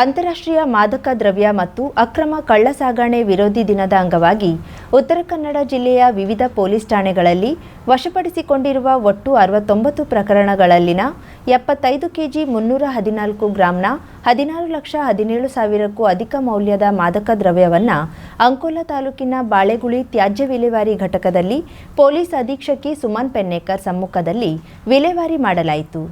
ಅಂತಾರಾಷ್ಟ್ರೀಯ ಮಾದಕ ದ್ರವ್ಯ ಮತ್ತು ಅಕ್ರಮ ಕಳ್ಳಸಾಗಣೆ ವಿರೋಧಿ ದಿನದ ಅಂಗವಾಗಿ ಉತ್ತರ ಕನ್ನಡ ಜಿಲ್ಲೆಯ ವಿವಿಧ ಪೊಲೀಸ್ ಠಾಣೆಗಳಲ್ಲಿ ವಶಪಡಿಸಿಕೊಂಡಿರುವ ಒಟ್ಟು ಅರವತ್ತೊಂಬತ್ತು ಪ್ರಕರಣಗಳಲ್ಲಿನ ಎಪ್ಪತ್ತೈದು ಕೆಜಿ ಮುನ್ನೂರ ಹದಿನಾಲ್ಕು ಗ್ರಾಂನ ಹದಿನಾರು ಲಕ್ಷ ಹದಿನೇಳು ಸಾವಿರಕ್ಕೂ ಅಧಿಕ ಮೌಲ್ಯದ ಮಾದಕ ದ್ರವ್ಯವನ್ನು ಅಂಕೋಲಾ ತಾಲೂಕಿನ ಬಾಳೆಗುಳಿ ತ್ಯಾಜ್ಯ ವಿಲೇವಾರಿ ಘಟಕದಲ್ಲಿ ಪೊಲೀಸ್ ಅಧೀಕ್ಷಕಿ ಸುಮನ್ ಪೆನ್ನೇಕರ್ ಸಮ್ಮುಖದಲ್ಲಿ ವಿಲೇವಾರಿ ಮಾಡಲಾಯಿತು.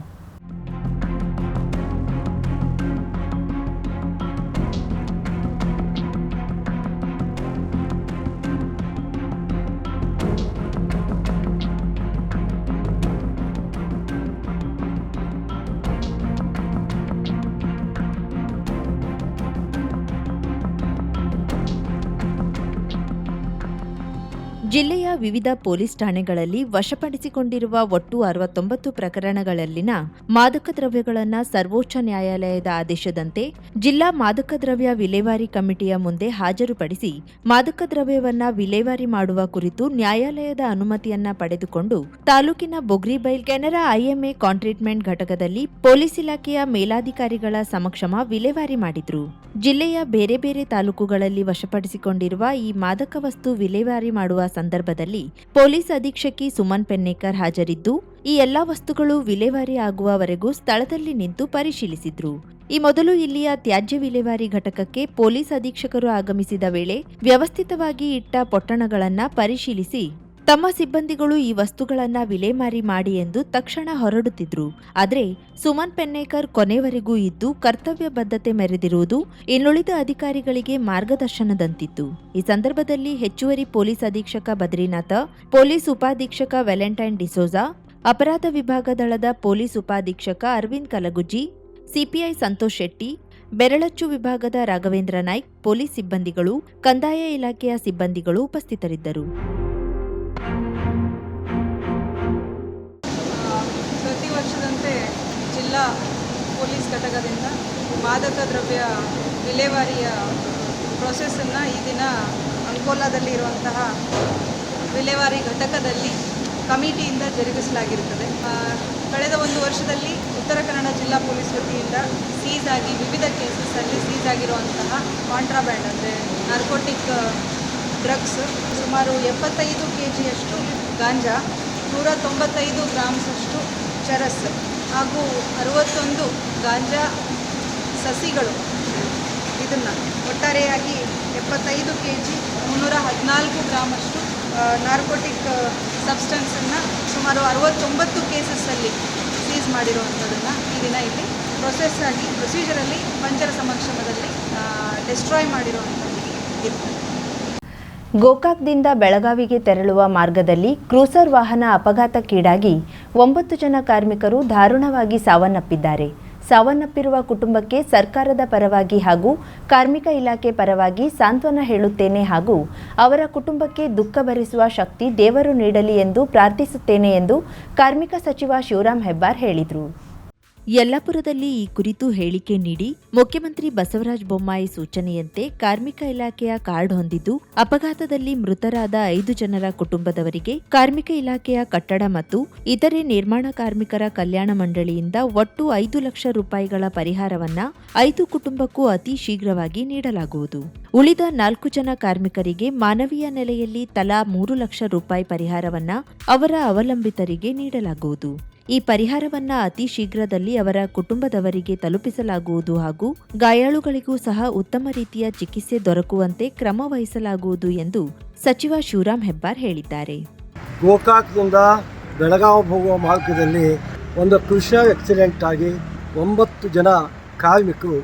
ಜಿಲ್ಲೆಯ ವಿವಿಧ ಪೊಲೀಸ್ ಠಾಣೆಗಳಲ್ಲಿ ವಶಪಡಿಸಿಕೊಂಡಿರುವ ಒಟ್ಟು ಅರವತ್ತೊಂಬತ್ತು ಪ್ರಕರಣಗಳಲ್ಲಿನ ಮಾದಕ ದ್ರವ್ಯಗಳನ್ನು ಸರ್ವೋಚ್ಚ ನ್ಯಾಯಾಲಯದ ಆದೇಶದಂತೆ ಜಿಲ್ಲಾ ಮಾದಕ ದ್ರವ್ಯ ವಿಲೇವಾರಿ ಕಮಿಟಿಯ ಮುಂದೆ ಹಾಜರುಪಡಿಸಿ ಮಾದಕ ದ್ರವ್ಯವನ್ನು ವಿಲೇವಾರಿ ಮಾಡುವ ಕುರಿತು ನ್ಯಾಯಾಲಯದ ಅನುಮತಿಯನ್ನ ಪಡೆದುಕೊಂಡು ತಾಲೂಕಿನ ಬೊಗ್ರಿಬೈಲ್ ಕೆನರಾ ಐಎಂಎ ಕಾಂಟ್ರೀಟ್ಮೆಂಟ್ ಘಟಕದಲ್ಲಿ ಪೊಲೀಸ್ ಇಲಾಖೆಯ ಮೇಲಾಧಿಕಾರಿಗಳ ಸಮಕ್ಷಮ ವಿಲೇವಾರಿ ಮಾಡಿದ್ರು. ಜಿಲ್ಲೆಯ ಬೇರೆ ಬೇರೆ ತಾಲೂಕುಗಳಲ್ಲಿ ವಶಪಡಿಸಿಕೊಂಡಿರುವ ಈ ಮಾದಕ ವಸ್ತು ವಿಲೇವಾರಿ ಮಾಡುವ ಸಂದರ್ಭದಲ್ಲಿ ಪೊಲೀಸ್ ಅಧೀಕ್ಷಕಿ ಸುಮನ್ ಪೆನ್ನೇಕರ್ ಹಾಜರಿದ್ದು, ಈ ಎಲ್ಲಾ ವಸ್ತುಗಳು ವಿಲೇವಾರಿ ಆಗುವವರೆಗೂ ಸ್ಥಳದಲ್ಲಿ ನಿಂತು ಪರಿಶೀಲಿಸಿದ್ರು. ಈ ಮೊದಲು ಇಲ್ಲಿಯ ತ್ಯಾಜ್ಯ ವಿಲೇವಾರಿ ಘಟಕಕ್ಕೆ ಪೊಲೀಸ್ ಅಧೀಕ್ಷಕರು ಆಗಮಿಸಿದ ವೇಳೆ ವ್ಯವಸ್ಥಿತವಾಗಿ ಇಟ್ಟ ಪೊಟ್ಟಣಗಳನ್ನು ಪರಿಶೀಲಿಸಿ ತಮ್ಮ ಸಿಬ್ಬಂದಿಗಳು ಈ ವಸ್ತುಗಳನ್ನ ವಿಲೇಮಾರಿ ಮಾಡಿ ಎಂದು ತಕ್ಷಣ ಹೊರಡುತ್ತಿದ್ರು. ಆದರೆ ಸುಮನ್ ಪೆನ್ನೇಕರ್ ಕೊನೆವರೆಗೂ ಇದ್ದು ಕರ್ತವ್ಯ ಬದ್ಧತೆ ಮೆರೆದಿರುವುದು ಇನ್ನುಳಿದ ಅಧಿಕಾರಿಗಳಿಗೆ ಮಾರ್ಗದರ್ಶನದಂತಿತ್ತು. ಈ ಸಂದರ್ಭದಲ್ಲಿ ಹೆಚ್ಚುವರಿ ಪೊಲೀಸ್ ಅಧೀಕ್ಷಕ ಬದ್ರಿನಾಥ, ಪೊಲೀಸ್ ಉಪಾಧೀಕ್ಷಕ ವ್ಯಾಲೆಂಟೈನ್ ಡಿಸೋಜಾ, ಅಪರಾಧ ವಿಭಾಗ ದಳದ ಪೊಲೀಸ್ ಉಪಾಧೀಕ್ಷಕ ಅರವಿಂದ್ ಕಲಗುಜಿ ಸಿಪಿಐ ಸಂತೋಷ್ ಶೆಟ್ಟಿ, ಬೆರಳಚ್ಚು ವಿಭಾಗದ ರಾಘವೇಂದ್ರ ನಾಯ್ಕ್, ಪೊಲೀಸ್ ಸಿಬ್ಬಂದಿಗಳು, ಕಂದಾಯ ಇಲಾಖೆಯ ಸಿಬ್ಬಂದಿಗಳು ಉಪಸ್ಥಿತರಿದ್ದರು. ಮಾದಕ ದ್ರವ್ಯ ವಿಲೇವಾರಿಯ ಪ್ರೊಸೆಸ್ಸನ್ನು ಈ ದಿನ ಅಂಕೋಲಾದಲ್ಲಿ ಇರುವಂತಹ ವಿಲೇವಾರಿ ಘಟಕದಲ್ಲಿ ಕಮಿಟಿಯಿಂದ ಜರುಗಿಸಲಾಗಿರುತ್ತದೆ. ಕಳೆದ ಒಂದು ವರ್ಷದಲ್ಲಿ ಉತ್ತರ ಕನ್ನಡ ಜಿಲ್ಲಾ ಪೊಲೀಸ್ ವತಿಯಿಂದ ಸೀಸ್ ಆಗಿ ವಿವಿಧ ಕೇಸಸ್ಸಲ್ಲಿ ಸೀಸ್ ಆಗಿರುವಂತಹ ಕಾಂಟ್ರಾಬ್ಯಾಂಡ್ ಅಂದರೆ ನಾರ್ಕೋಟಿಕ್ ಡ್ರಗ್ಸ್ ಸುಮಾರು ಎಪ್ಪತ್ತೈದು ಕೆ ಜಿಯಷ್ಟು ಗಾಂಜಾ, ನೂರ ತೊಂಬತ್ತೈದು ಗ್ರಾಮ್ಸಷ್ಟು ಚರಸ್ ಹಾಗೂ ಅರವತ್ತೊಂದು ಗಾಂಜಾ ಸಸಿಗಳು. ಇದನ್ನು ಒಟ್ಟಾರೆಯಾಗಿ ಎಪ್ಪತ್ತೈದು ಕೆ ಜಿ ಮುನ್ನೂರ ಹದಿನಾಲ್ಕು ಗ್ರಾಮಷ್ಟು ನಾರ್ಕೋಟಿಕ್ ಸಬ್ಸ್ಟೆನ್ಸನ್ನು ಸುಮಾರು ಅರವತ್ತೊಂಬತ್ತು ಕೇಸಸ್ಸಲ್ಲಿ ಸೀಸ್ ಮಾಡಿರುವಂಥದ್ದನ್ನು ಈ ದಿನ ಇಲ್ಲಿ ಪ್ರೊಸೆಸ್ ಆಗಿ ಪ್ರೊಸೀಜರಲ್ಲಿ ಪಂಚರ ಸಮಕ್ಷಮದಲ್ಲಿ ಡಿಸ್ಟ್ರಾಯ್ ಮಾಡಿರುವಂಥದ್ದು ಇರ್ತದೆ ಗೋಕಾಕ್ದಿಂದ ಬೆಳಗಾವಿಗೆ ತೆರಳುವ ಮಾರ್ಗದಲ್ಲಿ ಕ್ರೂಸರ್ ವಾಹನ ಅಪಘಾತಕ್ಕೀಡಾಗಿ ಒಂಬತ್ತು ಜನ ಕಾರ್ಮಿಕರು ದಾರುಣವಾಗಿ ಸಾವನ್ನಪ್ಪಿದ್ದಾರೆ. ಸಾವನ್ನಪ್ಪಿರುವ ಕುಟುಂಬಕ್ಕೆ ಸರ್ಕಾರದ ಪರವಾಗಿ ಹಾಗೂ ಕಾರ್ಮಿಕ ಇಲಾಖೆ ಪರವಾಗಿ ಸಾಂತ್ವನ ಹೇಳುತ್ತೇನೆ ಹಾಗೂ ಅವರ ಕುಟುಂಬಕ್ಕೆ ದುಃಖ ಭರಿಸುವ ಶಕ್ತಿ ದೇವರು ನೀಡಲಿ ಎಂದು ಪ್ರಾರ್ಥಿಸುತ್ತೇನೆ ಎಂದು ಕಾರ್ಮಿಕ ಸಚಿವ ಶಿವರಾಂ ಹೆಬ್ಬಾರ್ ಹೇಳಿದರು. ಯಲ್ಲಾಪುರದಲ್ಲಿ ಈ ಕುರಿತು ಹೇಳಿಕೆ ನೀಡಿ ಮುಖ್ಯಮಂತ್ರಿ ಬಸವರಾಜ ಬೊಮ್ಮಾಯಿ ಸೂಚನೆಯಂತೆ ಕಾರ್ಮಿಕ ಇಲಾಖೆಯ ಕಾರ್ಡ್ ಹೊಂದಿದ್ದು, ಅಪಘಾತದಲ್ಲಿ ಮೃತರಾದ ಐದು ಜನರ ಕುಟುಂಬದವರಿಗೆ ಕಾರ್ಮಿಕ ಇಲಾಖೆಯ ಕಟ್ಟಡ ಮತ್ತು ಇತರೆ ನಿರ್ಮಾಣ ಕಾರ್ಮಿಕರ ಕಲ್ಯಾಣ ಮಂಡಳಿಯಿಂದ ಒಟ್ಟು ಐದು ಲಕ್ಷ ರೂಪಾಯಿಗಳ ಪರಿಹಾರವನ್ನ ಐದು ಕುಟುಂಬಕ್ಕೂ ಅತಿ ಶೀಘ್ರವಾಗಿ ನೀಡಲಾಗುವುದು. ಉಳಿದ ನಾಲ್ಕು ಜನ ಕಾರ್ಮಿಕರಿಗೆ ಮಾನವೀಯ ನೆಲೆಯಲ್ಲಿ ತಲಾ ಮೂರು ಲಕ್ಷ ರೂಪಾಯಿ ಪರಿಹಾರವನ್ನ ಅವರ ಅವಲಂಬಿತರಿಗೆ ನೀಡಲಾಗುವುದು. ಈ ಪರಿಹಾರವನ್ನ ಅತಿ ಶೀಘ್ರದಲ್ಲಿ ಅವರ ಕುಟುಂಬದವರಿಗೆ ತಲುಪಿಸಲಾಗುವುದು ಹಾಗೂ ಗಾಯಾಳುಗಳಿಗೂ ಸಹ ಉತ್ತಮ ರೀತಿಯ ಚಿಕಿತ್ಸೆ ದೊರಕುವಂತೆ ಕ್ರಮ ವಹಿಸಲಾಗುವುದು ಎಂದು ಸಚಿವ ಶಿವರಾಮ್ ಹೆಬ್ಬಾರ್ ಹೇಳಿದ್ದಾರೆ. ಗೋಕಾಕ್ನಿಂದ ಬೆಳಗಾವಿ ಹೋಗುವ ಮಾರ್ಗದಲ್ಲಿ ಒಂದು ಕೃಷಿ ಆಕ್ಸಿಡೆಂಟ್ ಆಗಿ ಒಂಬತ್ತು ಜನ ಕಾರ್ಮಿಕರು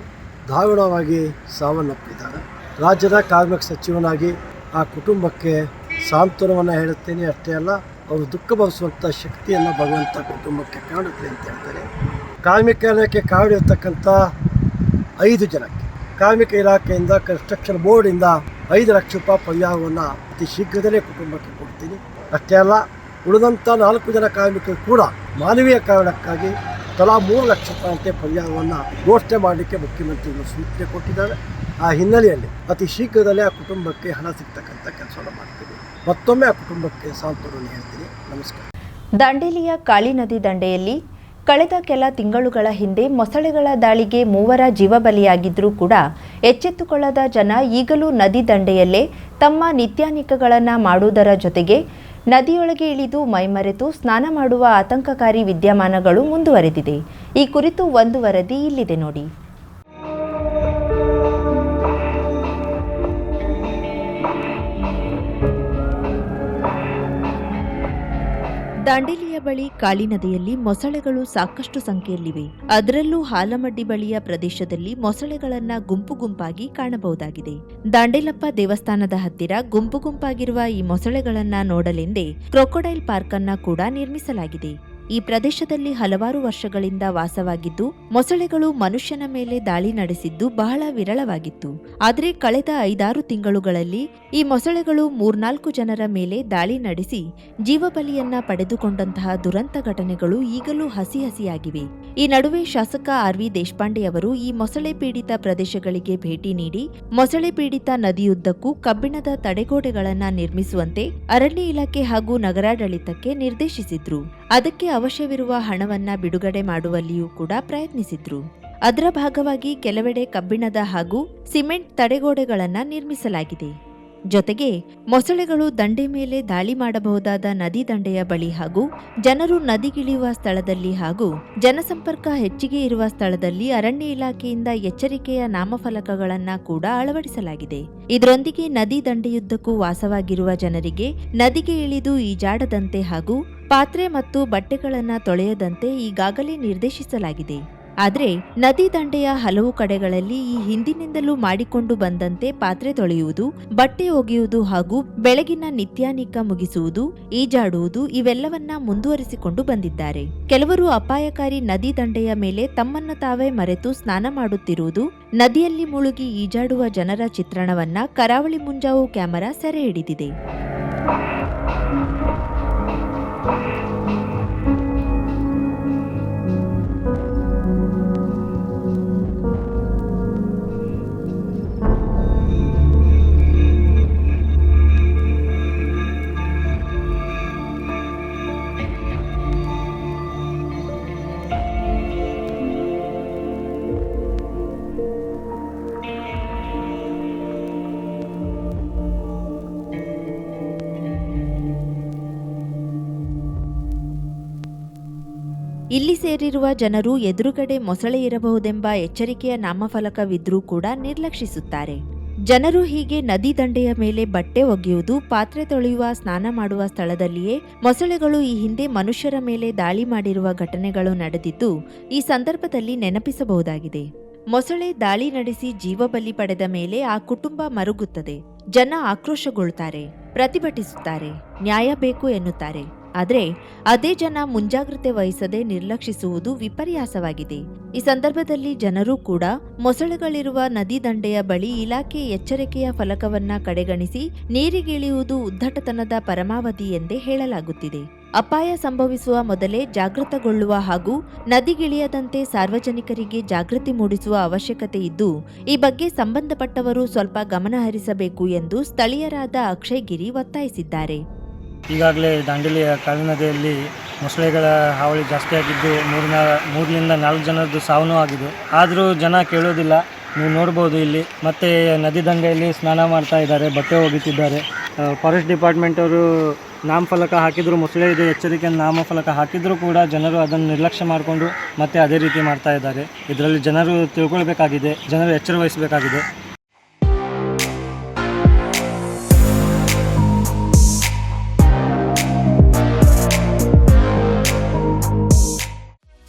ದಾರುಣವಾಗಿ ಸಾವನ್ನಪ್ಪಿದ್ದಾರೆ. ರಾಜ್ಯದ ಕಾರ್ಮಿಕ ಸಚಿವನಾಗಿ ಆ ಕುಟುಂಬಕ್ಕೆ ಸಾಂತ್ವನವನ್ನು ಹೇಳುತ್ತೇನೆ ಅಷ್ಟೇ ಅಲ್ಲ ಅವರು ದುಃಖ ಭರಿಸುವಂಥ ಶಕ್ತಿಯನ್ನು ಭಗವಂತ ಕುಟುಂಬಕ್ಕೆ ಕಾಣುತ್ತೆ ಅಂತ ಹೇಳ್ತಾರೆ. ಕಾರ್ಮಿಕ ಇಲಾಖೆ ಕಾಡಿರ್ತಕ್ಕಂಥ ಐದು ಜನಕ್ಕೆ, ಕಾರ್ಮಿಕ ಇಲಾಖೆಯಿಂದ ಕನ್ಸ್ಟ್ರಕ್ಷನ್ ಬೋರ್ಡಿಂದ ಐದು ಲಕ್ಷ ರೂಪಾಯಿ ಪರಿಹಾರವನ್ನು ಅತಿ ಶೀಘ್ರದಲ್ಲೇ ಕುಟುಂಬಕ್ಕೆ ಕೊಡ್ತೀನಿ. ಅಷ್ಟೇ ಅಲ್ಲ, ಉಳಿದಂಥ ನಾಲ್ಕು ಜನ ಕಾರ್ಮಿಕರು ಕೂಡ ಮಾನವೀಯ ಕಾರಣಕ್ಕಾಗಿ ತಲಾ ಮೂರು ಲಕ್ಷ ರೂಪಾಯಿಯಂತೆ ಪರಿಹಾರವನ್ನು ಘೋಷಣೆ ಮಾಡಲಿಕ್ಕೆ ಮುಖ್ಯಮಂತ್ರಿಗಳು ಸೂಚನೆ ಕೊಟ್ಟಿದ್ದಾರೆ. ಆ ಹಿನ್ನೆಲೆಯಲ್ಲಿ ಅತಿ ಶೀಘ್ರದಲ್ಲೇ ಆ ಕುಟುಂಬಕ್ಕೆ ಹಣ ಸಿಗ್ತಕ್ಕಂಥ ಕೆಲಸವನ್ನು ಮಾಡ್ತೀವಿ. ಮತ್ತೊಮ್ಮೆ ಆ ಕುಟುಂಬಕ್ಕೆ ಸಾಂತ್ವನ ಹೇಳ್ತೀನಿ. ನಮಸ್ಕಾರ. ದಾಂಡೇಲಿಯ ಕಾಳಿ ನದಿ ದಂಡೆಯಲ್ಲಿ ಕಳೆದ ಕೆಲ ತಿಂಗಳುಗಳ ಹಿಂದೆ ಮೊಸಳೆಗಳ ದಾಳಿಗೆ ಮೂವರ ಜೀವ ಬಲಿಯಾಗಿದ್ರೂ ಕೂಡ ಎಚ್ಚೆತ್ತುಕೊಳ್ಳದ ಜನ ಈಗಲೂ ನದಿ ದಂಡೆಯಲ್ಲೇ ತಮ್ಮ ನಿತ್ಯಾನಿಕಗಳನ್ನು ಮಾಡುವುದರ ಜೊತೆಗೆ ನದಿಯೊಳಗೆ ಇಳಿದು ಮೈಮರೆತು ಸ್ನಾನ ಮಾಡುವ ಆತಂಕಕಾರಿ ವಿದ್ಯಮಾನಗಳು ಮುಂದುವರೆದಿದೆ. ಈ ಕುರಿತು ಒಂದು ವರದಿ ಇಲ್ಲಿದೆ ನೋಡಿ. ದಾಂಡೇಲಿಯ ಬಳಿ ಕಾಳಿ ನದಿಯಲ್ಲಿ ಮೊಸಳೆಗಳು ಸಾಕಷ್ಟು ಸಂಖ್ಯೆಯಲ್ಲಿವೆ. ಅದರಲ್ಲೂ ಹಾಲಮಡ್ಡಿ ಬಳಿಯ ಪ್ರದೇಶದಲ್ಲಿ ಮೊಸಳೆಗಳನ್ನ ಗುಂಪು ಗುಂಪಾಗಿ ಕಾಣಬಹುದಾಗಿದೆ. ದಾಂಡೇಲಪ್ಪ ದೇವಸ್ಥಾನದ ಹತ್ತಿರ ಗುಂಪು ಗುಂಪಾಗಿರುವ ಈ ಮೊಸಳೆಗಳನ್ನ ನೋಡಲೆಂದೇ ಕ್ರೊಕೊಡೈಲ್ ಪಾರ್ಕ್ ಅನ್ನ ಕೂಡ ನಿರ್ಮಿಸಲಾಗಿದೆ. ಈ ಪ್ರದೇಶದಲ್ಲಿ ಹಲವಾರು ವರ್ಷಗಳಿಂದ ವಾಸವಾಗಿದ್ದು, ಮೊಸಳೆಗಳು ಮನುಷ್ಯನ ಮೇಲೆ ದಾಳಿ ನಡೆಸಿದ್ದು ಬಹಳ ವಿರಳವಾಗಿತ್ತು. ಆದರೆ ಕಳೆದ ಐದಾರು ತಿಂಗಳುಗಳಲ್ಲಿ ಈ ಮೊಸಳೆಗಳು ಮೂರ್ನಾಲ್ಕು ಜನರ ಮೇಲೆ ದಾಳಿ ನಡೆಸಿ ಜೀವಬಲಿಯನ್ನ ಪಡೆದುಕೊಂಡಂತಹ ದುರಂತ ಘಟನೆಗಳು ಈಗಲೂ ಹಸಿ ಹಸಿಯಾಗಿವೆ. ಈ ನಡುವೆ ಶಾಸಕ ಆರ್ ವಿ ದೇಶಪಾಂಡೆ ಅವರು ಈ ಮೊಸಳೆ ಪೀಡಿತ ಪ್ರದೇಶಗಳಿಗೆ ಭೇಟಿ ನೀಡಿ, ಮೊಸಳೆ ಪೀಡಿತ ನದಿಯುದ್ದಕ್ಕೂ ಕಬ್ಬಿಣದ ತಡೆಗೋಡೆಗಳನ್ನು ನಿರ್ಮಿಸುವಂತೆ ಅರಣ್ಯ ಇಲಾಖೆ ಹಾಗೂ ನಗರಾಡಳಿತಕ್ಕೆ ನಿರ್ದೇಶಿಸಿದ್ರು. ಅದಕ್ಕೆ ಅವಶ್ಯವಿರುವ ಹಣವನ್ನ ಬಿಡುಗಡೆ ಮಾಡುವಲ್ಲಿಯೂ ಕೂಡ ಪ್ರಯತ್ನಿಸಿದ್ರು. ಅದರ ಭಾಗವಾಗಿ ಕೆಲವೆಡೆ ಕಬ್ಬಿಣದ ಹಾಗೂ ಸಿಮೆಂಟ್ ತಡೆಗೋಡೆಗಳನ್ನ ನಿರ್ಮಿಸಲಾಗಿದೆ. ಜೊತೆಗೆ ಮೊಸಳೆಗಳು ದಂಡೆ ಮೇಲೆ ದಾಳಿ ಮಾಡಬಹುದಾದ ನದಿ ದಂಡೆಯ ಬಳಿ ಹಾಗೂ ಜನರು ನದಿಗಿಳಿಯುವ ಸ್ಥಳದಲ್ಲಿ ಹಾಗೂ ಜನಸಂಪರ್ಕ ಹೆಚ್ಚಿಗೆ ಇರುವ ಸ್ಥಳದಲ್ಲಿ ಅರಣ್ಯ ಇಲಾಖೆಯಿಂದ ಎಚ್ಚರಿಕೆಯ ನಾಮಫಲಕಗಳನ್ನ ಕೂಡ ಅಳವಡಿಸಲಾಗಿದೆ. ಇದರೊಂದಿಗೆ ನದಿ ದಂಡೆಯುದ್ದಕ್ಕೂ ವಾಸವಾಗಿರುವ ಜನರಿಗೆ ನದಿಗೆ ಇಳಿದು ಈಜಾಡದಂತೆ ಹಾಗೂ ಪಾತ್ರೆ ಮತ್ತು ಬಟ್ಟೆಗಳನ್ನು ತೊಳೆಯದಂತೆ ಈಗಾಗಲೇ ನಿರ್ದೇಶಿಸಲಾಗಿದೆ. ಆದರೆ, ನದಿ ದಂಡೆಯ ಹಲವು ಕಡೆಗಳಲ್ಲಿ ಈ ಹಿಂದಿನಿಂದಲೂ ಮಾಡಿಕೊಂಡು ಬಂದಂತೆ ಪಾತ್ರೆ ತೊಳೆಯುವುದು, ಬಟ್ಟೆ ಒಗೆಯುವುದು ಹಾಗೂ ಬೆಳಗಿನ ನಿತ್ಯಾನಿಕ ಮುಗಿಸುವುದು, ಈಜಾಡುವುದು ಇವೆಲ್ಲವನ್ನ ಮುಂದುವರಿಸಿಕೊಂಡು ಬಂದಿದ್ದಾರೆ. ಕೆಲವರು ಅಪಾಯಕಾರಿ ನದಿ ದಂಡೆಯ ಮೇಲೆ ತಮ್ಮನ್ನು ತಾವೇ ಮರೆತು ಸ್ನಾನ ಮಾಡುತ್ತಿರುವುದು, ನದಿಯಲ್ಲಿ ಮುಳುಗಿ ಈಜಾಡುವ ಜನರ ಚಿತ್ರಣವನ್ನ ಕರಾವಳಿ ಮುಂಜಾವು ಕ್ಯಾಮೆರಾ ಸೆರೆ ಹಿಡಿದಿದೆ. ಸೇರಿರುವ ಜನರು ಎದುರುಗಡೆ ಮೊಸಳೆ ಇರಬಹುದೆಂಬ ಎಚ್ಚರಿಕೆಯ ನಾಮಫಲಕವಿದ್ರೂ ಕೂಡ ನಿರ್ಲಕ್ಷಿಸುತ್ತಾರೆ. ಜನರು ಹೀಗೆ ನದಿ ದಂಡೆಯ ಮೇಲೆ ಬಟ್ಟೆ ಒಗೆಯುವುದು, ಪಾತ್ರೆ ತೊಳೆಯುವ, ಸ್ನಾನ ಮಾಡುವ ಸ್ಥಳದಲ್ಲಿಯೇ ಮೊಸಳೆಗಳು ಈ ಹಿಂದೆ ಮನುಷ್ಯರ ಮೇಲೆ ದಾಳಿ ಮಾಡಿರುವ ಘಟನೆಗಳು ನಡೆದಿದ್ದು, ಈ ಸಂದರ್ಭದಲ್ಲಿ ನೆನಪಿಸಬಹುದಾಗಿದೆ. ಮೊಸಳೆ ದಾಳಿ ನಡೆಸಿ ಜೀವ ಬಲಿ ಪಡೆದ ಮೇಲೆ ಆ ಕುಟುಂಬ ಮರುಗುತ್ತದೆ. ಜನ ಆಕ್ರೋಶಗೊಳ್ತಾರೆ, ಪ್ರತಿಭಟಿಸುತ್ತಾರೆ, ನ್ಯಾಯ ಬೇಕು ಎನ್ನುತ್ತಾರೆ. ಆದರೆ ಅದೇ ಜನ ಮುಂಜಾಗ್ರತೆ ವಹಿಸದೆ ನಿರ್ಲಕ್ಷಿಸುವುದು ವಿಪರ್ಯಾಸವಾಗಿದೆ. ಈ ಸಂದರ್ಭದಲ್ಲಿ ಜನರು ಕೂಡ ಮೊಸಳೆಗಳಿರುವ ನದಿ ದಂಡೆಯ ಬಳಿ ಇಲಾಖೆ ಎಚ್ಚರಿಕೆಯ ಫಲಕವನ್ನ ಕಡೆಗಣಿಸಿ ನೀರಿಗಿಳಿಯುವುದು ಉದ್ದಟತನದ ಪರಮಾವಧಿ ಎಂದೇ ಹೇಳಲಾಗುತ್ತಿದೆ. ಅಪಾಯ ಸಂಭವಿಸುವ ಮೊದಲೇ ಜಾಗೃತಗೊಳ್ಳುವ ಹಾಗೂ ನದಿಗಿಳಿಯದಂತೆ ಸಾರ್ವಜನಿಕರಿಗೆ ಜಾಗೃತಿ ಮೂಡಿಸುವ ಅವಶ್ಯಕತೆ ಇದ್ದು, ಈ ಬಗ್ಗೆ ಸಂಬಂಧಪಟ್ಟವರು ಸ್ವಲ್ಪ ಗಮನಹರಿಸಬೇಕು ಎಂದು ಸ್ಥಳೀಯರಾದ ಅಕ್ಷಯ್ ಗಿರಿ ಒತ್ತಾಯಿಸಿದ್ದಾರೆ. ಈಗಾಗಲೇ ದಾಂಡೇಲಿಯ ಕಾಳಿ ನದಿಯಲ್ಲಿ ಮೊಸಳೆಗಳ ಹಾವಳಿ ಜಾಸ್ತಿ ಆಗಿದ್ದು, ಮೂರಿನ, ಮೂರರಿಂದ ನಾಲ್ಕು ಜನರದ್ದು ಸಾವೂ ಆಗಿದೆ. ಆದರೂ ಜನ ಕೇಳೋದಿಲ್ಲ. ನೀವು ನೋಡ್ಬೋದು ಇಲ್ಲಿ. ಮತ್ತು ನದಿ ದಂಡೆಯಲ್ಲಿ ಸ್ನಾನ ಮಾಡ್ತಾ ಇದ್ದಾರೆ, ಬಟ್ಟೆ ಒಗಿತಿದ್ದಾರೆ ಫಾರೆಸ್ಟ್ ಡಿಪಾರ್ಟ್ಮೆಂಟ್ ಅವರು ನಾಮಫಲಕ ಹಾಕಿದ್ರು, ಮೊಸಳೆ ಇದೆ, ಎಚ್ಚರಿಕೆ ನಾಮಫಲಕ ಹಾಕಿದರೂ ಕೂಡ ಜನರು ಅದನ್ನು ನಿರ್ಲಕ್ಷ್ಯ ಮಾಡಿಕೊಂಡು ಮತ್ತೆ ಅದೇ ರೀತಿ ಮಾಡ್ತಾ ಇದ್ದಾರೆ. ಇದರಲ್ಲಿ ಜನರು ತಿಳ್ಕೊಳ್ಬೇಕಾಗಿದೆ, ಜನರು ಎಚ್ಚರ ವಹಿಸಬೇಕಾಗಿದೆ